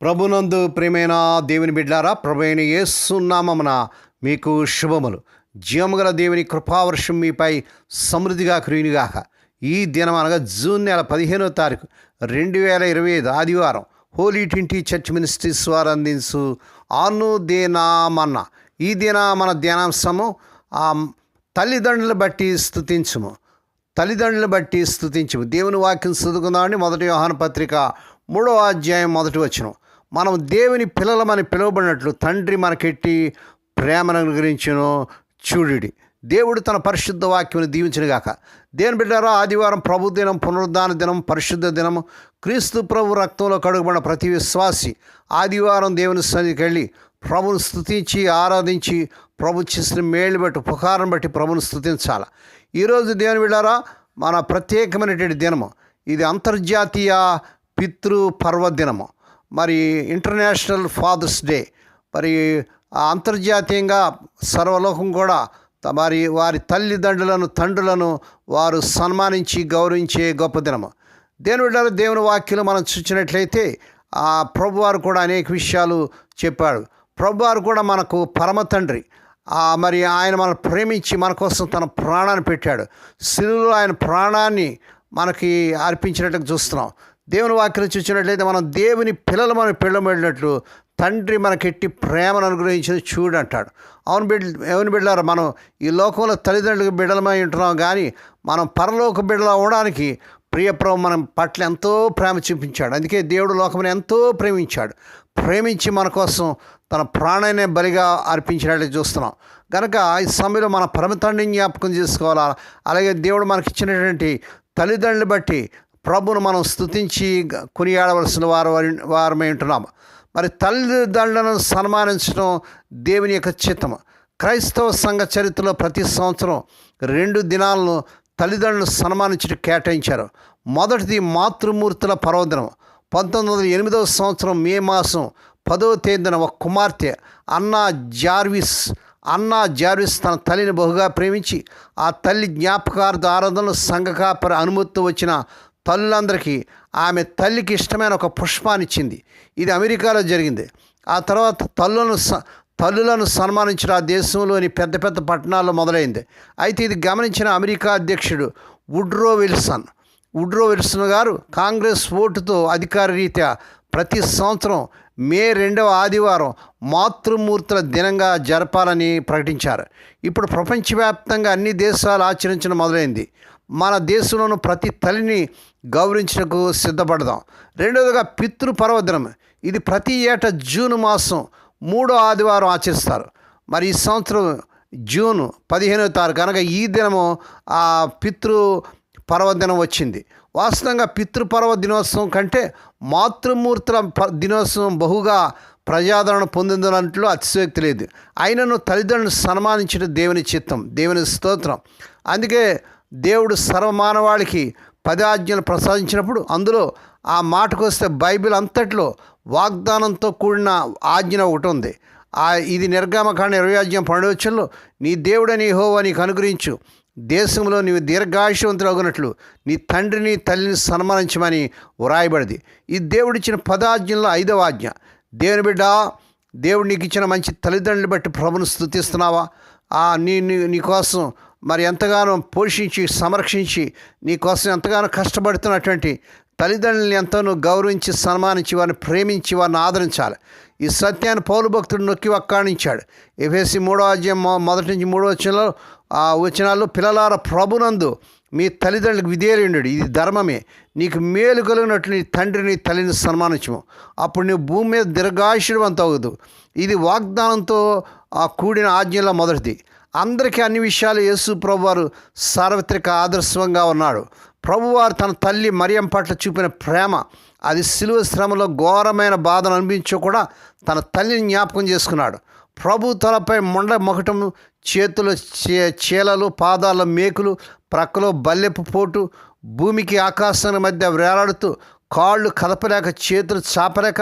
ప్రభునందు ప్రేమైన దేవుని బిడ్డారా ప్రభైన యేసునామమున మీకు శుభములు. జీవముగల దేవుని కృపావర్షం మీపై సమృద్ధిగా కురియునిగాక ఈ దినం అనగా జూన్ నెల పదిహేనో తారీఖు రెండు వేల ఇరవై ఐదు ఆదివారం హోలీ ట్వంటీ చర్చ్ మినిస్ట్రీస్ వారు అందించు ఆను దేనామన్న. ఈ దిన మన ధ్యానాంశము తల్లిదండ్రులు బట్టి స్థుతించుము తల్లిదండ్రులు బట్టి స్థుతించము దేవుని వాక్యం చదువుకుందామని మొదటి వ్యవహాన పత్రిక మూడవ అధ్యాయం మొదటి వచ్చిన మనం దేవుని పిల్లలమని పిలువబడినట్లు తండ్రి మనకెట్టి ప్రేమను అనుగ్రహించును చూడుడి. దేవుడు తన పరిశుద్ధ వాక్యం దీవించినగాక దేని బిడ్డారా ఆదివారం ప్రభు దినం పునరుద్ధాన దినం పరిశుద్ధ దినం క్రీస్తు ప్రభు రక్తంలో కడుగుబడిన ప్రతి విశ్వాసి ఆదివారం దేవుని సన్నిధికి వెళ్ళి ప్రభుని స్తుతించి ఆరాధించి ప్రభు చేసిన మేలు బట్టి పుకారం బట్టి ప్రభుని స్థుతించాలి ఈరోజు దేవుని బిడ్డారా మన ప్రత్యేకమైనటువంటి దినము. ఇది అంతర్జాతీయ పితృ పర్వదినము మరి ఇంటర్నేషనల్ ఫాదర్స్ డే మరి అంతర్జాతీయంగా సర్వలోకం కూడా మరి వారి తల్లిదండ్రులను తండ్రులను వారు సన్మానించి గౌరవించే గొప్ప దినము. దేవుని దేవుని వాక్యలు మనం చూసినట్లయితే ఆ ప్రభువారు కూడా అనేక విషయాలు చెప్పాడు. ప్రభువారు కూడా మనకు పరమ తండ్రి. మరి ఆయన మనం ప్రేమించి మన కోసం తన ప్రాణాన్ని పెట్టాడు. శిలువలో ఆయన ప్రాణాన్ని మనకి అర్పించినట్టు చూస్తున్నాం. దేవుని వాక్యం చూసినట్లయితే మనం దేవుని పిల్లలు మనం పిల్లబడినట్లు తండ్రి మనకెట్టి ప్రేమను అనుగ్రహించింది చూడు అంటాడు. అవును బిడ్డ ఎవని బిడ్డారు మనం ఈ లోకంలో తల్లిదండ్రులకు బిడ్డలమై ఉంటున్నాం కానీ మనం పరలోక బిడ్డలు అవడానికి ప్రియప్రభు మనం పట్ల ఎంతో ప్రేమ చూపించాడు. అందుకే దేవుడు లోకమును ఎంతో ప్రేమించాడు. ప్రేమించి మన కోసం తన ప్రాణాన్ని బలిగా అర్పించినట్టు చూస్తున్నాం. కనుక ఈ సమయంలో మన పరమతండ్రిని జ్ఞాపకం చేసుకోవాలా? అలాగే దేవుడు మనకి ఇచ్చినటువంటి తల్లిదండ్రులు బట్టి ప్రభును మనం స్తుతించి కొనియాడవలసిన వారు వారమై ఉంటున్నాము మరి తల్లిదండ్రులను సన్మానించడం దేవుని యొక్క చిత్తము. క్రైస్తవ సంఘ చరిత్రలో ప్రతి సంవత్సరం రెండు దినాలను తల్లిదండ్రులను సన్మానించడం కేటాయించారు. మొదటిది మాతృమూర్తుల పర్వదినం. పంతొమ్మిది వందల ఎనిమిదవ సంవత్సరం మే మాసం పదవ తేదీన ఒక కుమార్తె అన్నా జార్విస్ అన్నా జార్విస్ తన తల్లిని బహుగా ప్రేమించి ఆ తల్లి జ్ఞాపకార్థ ఆరాధనలు సంఘ కాపరి అనుమతితో వచ్చిన తల్లులందరికీ ఆమె తల్లికి ఇష్టమైన ఒక పుష్పాన్ని ఇచ్చింది. ఇది అమెరికాలో జరిగింది. ఆ తర్వాత తల్లులను స తల్లులను సన్మానించిన ఆ దేశంలోని పెద్ద పెద్ద పట్టణాల్లో మొదలైంది. అయితే ఇది గమనించిన అమెరికా అధ్యక్షుడు వుడ్రో విల్సన్. వుడ్రో విల్సన్ గారు కాంగ్రెస్ ఓటుతో అధికార రీత్యా ప్రతి సంవత్సరం మే రెండవ ఆదివారం మాతృమూర్తుల దినంగా జరపాలని ప్రకటించారు. ఇప్పుడు ప్రపంచవ్యాప్తంగా అన్ని దేశాలు ఆచరించడం మొదలైంది. మన దేశంలోని ప్రతి తల్లిని గౌరవించకు సిద్ధపడదాం. రెండవదిగా పితృ పర్వదినం ఇది ప్రతి ఏటా జూన్ మాసం మూడో ఆదివారం ఆచరిస్తారు. మరి ఈ సంవత్సరం జూన్ పదిహేనవ తారీఖు అనగా ఈ దినము ఆ పితృ పర్వదినం వచ్చింది. వాస్తవంగా పితృపర్వ దినోత్సవం కంటే మాతృమూర్తుల ప- దినోత్సవం బహుగా ప్రజాదరణ పొందిందన్నట్లు అతిశయోక్తి లేదు. అయినను తల్లిదండ్రులను సన్మానించడం దేవుని చిత్తం దేవుని స్తోత్రం. అందుకే దేవుడు సర్వమానవాళికి పది ఆజ్ఞలు ప్రసాదించినప్పుడు అందులో ఆ మాటకు వస్తే బైబిల్ అంతట్లో వాగ్దానంతో కూడిన ఆజ్ఞ ఒకటి ఉంది. ఆ ఇది నిర్గమకాండ ఇరవై అధ్యాయం పన్నెండు నీ దేవుడని హోవా నీకు అనుగ్రహించు. దేశంలో నీవు దీర్ఘాయుషవంతులగునట్లు నీ తండ్రిని తల్లిని సన్మానించమని వ్రాయబడింది. ఈ దేవుడిచ్చిన పదాజ్ఞంలో ఐదవ ఆజ్ఞ దేవుని బిడ్డ దేవుడు నీకు ఇచ్చిన మంచి తల్లిదండ్రులు బట్టి ప్రభును స్థుతిస్తున్నావా? ఆ నీ నీ నీకోసం మరి ఎంతగానో పోషించి సంరక్షించి నీకోసం ఎంతగానో కష్టపడుతున్నటువంటి తల్లిదండ్రులను ఎంతోనూ గౌరవించి సన్మానించి వారిని ప్రేమించి వారిని ఆదరించాలి. ఈ సత్యాన్ని పౌలు భక్తుడు నొక్కి వక్కాణించాడు ఎఫ్ఎస్సి మూడో అధ్యాయం మొదటి నుంచి మూడో వచనంలో ఆ వచనాల్లో పిల్లలార ప్రభునందు మీ తల్లిదండ్రులకు విధేయుడు ఇది ధర్మమే. నీకు మేలు కలిగినట్లు నీ తండ్రిని తల్లిని సన్మానించము. అప్పుడు నీ భూమి మీద దీర్ఘాయుషవంతం అవుదు ఇది వాగ్దానంతో ఆ కూడిన ఆజ్ఞలో మొదటిది. అందరికీ అన్ని విషయాలు యేసు ప్రభువారు సార్వత్రిక ఆదర్శంగా ఉన్నాడు. ప్రభువారు తన తల్లి మరియం పట్ల చూపిన ప్రేమ అది సిలువ శ్రమలో ఘోరమైన బాధను అనిపించో కూడా తన తల్లిని జ్ఞాపకం చేసుకున్నాడు. ప్రభు తలపై మొండ మొకటం చేతులు చే చీలలు పాదాల మేకులు ప్రక్కలో బల్లెపు పోటు భూమికి ఆకాశానికి మధ్య వేలాడుతూ కాళ్ళు కదపలేక చేతులు చాపలేక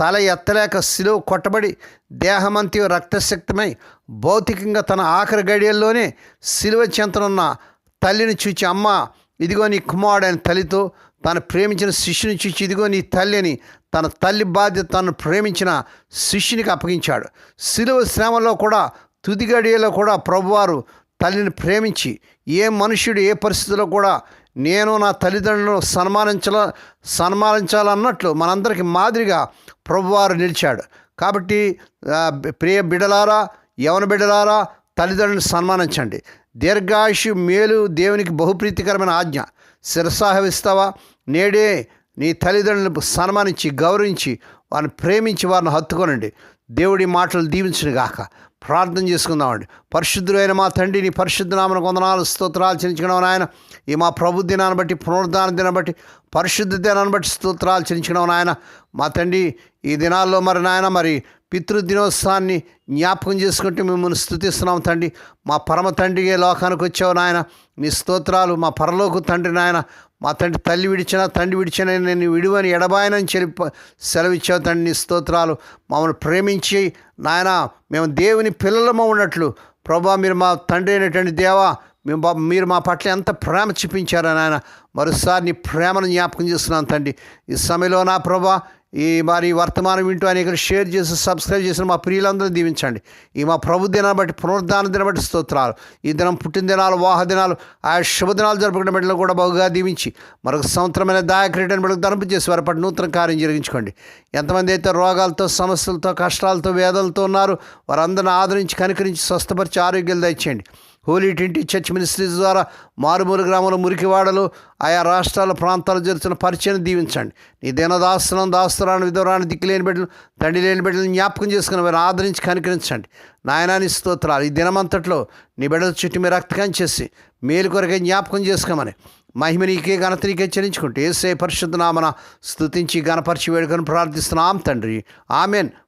తల ఎత్తలేక సిలువ కొట్టబడి దేహమంతి రక్తశక్తమై భౌతికంగా తన ఆఖరి గడియల్లోనే సిలువ చెంతనున్న తల్లిని చూచి అమ్మ ఇదిగో నీ కుమారుడైన తల్లితో తను ప్రేమించిన శిష్యుని చూచి ఇదిగో నీ తల్లి అని తన తల్లి బాధ్యత తను ప్రేమించిన శిష్యునికి అప్పగించాడు. శిలువ శ్రమలో కూడా తుది గడియలో కూడా ప్రభువారు తల్లిని ప్రేమించి ఏ మనుష్యుడు ఏ పరిస్థితిలో కూడా నేను నా తల్లిదండ్రులను సన్మానించాల సన్మానించాలన్నట్లు మనందరికి మాదిరిగా ప్రభువారు నిలిచాడు. కాబట్టి ప్రియ బిడలారా యవన బిడలారా తల్లిదండ్రులను సన్మానించండి. దీర్ఘాయుషు మేలు దేవునికి బహుప్రీతికరమైన ఆజ్ఞ. శిరసాహవిస్తావా నేడే నీ తల్లిదండ్రులను సన్మానించి గౌరవించి వారిని ప్రేమించి వారిని హత్తుకొనండి. దేవుడి మాటలు దీవించును గాక. ప్రార్థన చేసుకుందామండి. పరిశుద్ధులైన మా తండ్రి నీ పరిశుద్ధ నామన కొందనాలు స్తోత్రాలు చెల్లించడం నాయన. ఈ మా ప్రభు దినాన్ని బట్టి పునరుద్ధాన దినాన్ని బట్టి పరిశుద్ధ దినాన్ని బట్టి స్తోత్రాలు చెల్లించడం నాయన. మా తండ్రి ఈ దినాల్లో మరి నాయన మరి పితృదినోత్సవాన్ని జ్ఞాపకం చేసుకుంటూ మిమ్మల్ని స్థుతిస్తున్నాం తండ్రి. మా పరమ తండ్రిగే లోకానికి వచ్చావు నాయన. నీ స్తోత్రాలు మా పరలోకు తండ్రి నాయన. మా తండ్రి తల్లి విడిచిన తండ్రి విడిచిన నేను విడువని ఎడబాయనని చెప్పి సెలవిచ్చావు తండ్రి నీ స్తోత్రాలు. మమ్మల్ని ప్రేమించి నాయన మేము దేవుని పిల్లలము ఉన్నట్లు. ప్రభా మీరు మా తండ్రి అయినటువంటి దేవా మేము మీరు మా పట్ల ఎంత ప్రేమ చూపించారో నాయన. మరోసారి నీ ప్రేమను జ్ఞాపకం చేస్తున్నాను తండ్రి. ఈ సమయంలో నా ప్రభా ఈ మరి వర్తమానం వింటూ అనేక షేర్ చేసి సబ్స్క్రైబ్ చేసిన మా ప్రియులందరూ దీవించండి. ఈ మా ప్రభు దినాన్ని బట్టి పునరుద్ధాన దిన బట్టి స్తోత్రాలు. ఈ దినం పుట్టినదినాలు వాహదినాలు వాహ దినాలు ఆ శుభదినాలు జరుపుకునే బిడ్డలు కూడా బహుగా దీవించి మరొక సంవత్సరమైన దాయక్రీడని బిడ్డకు ధనపు చేసి వారి పట్ల నూతన కార్యం జరిగించుకోండి. ఎంతమంది అయితే రోగాలతో సమస్యలతో కష్టాలతో వేదలతో ఉన్నారు వారందరిని ఆదరించి కనికరించి స్వస్థపరిచి ఆరోగ్యాలు దయచేయండి. హోలీ ట్వంటీ చర్చ్ మినిస్ట్రీస్ ద్వారా మారుమూల గ్రామంలో మురికివాడలు ఆయా రాష్ట్రాల ప్రాంతాలు జరుగుతున్న పరిచయం దీవించండి. నీ దినదాస్తులను దాస్తురాన్ని విధవరాన్ని దిక్కులేని బిడ్డలు తండ్రి లేని బిడ్డలను జ్ఞాపకం చేసుకుని వారిని ఆదరించి కనికరించండి. నాయనాని స్తోత్రాలు ఈ దినమంతట్లో నీ బిడ్డల చుట్టూ మీరు రక్తకం చేసి మేలు కొరకే జ్ఞాపకం చేసుకోమని మహిమ నీకే ఘనత నీకే చెల్లించుకుంటే ఏసే పరిశుద్ధ నామన స్థుతించి గణపరిచి వేడుకను ప్రార్థిస్తున్నాం తండ్రి. ఆమెన్.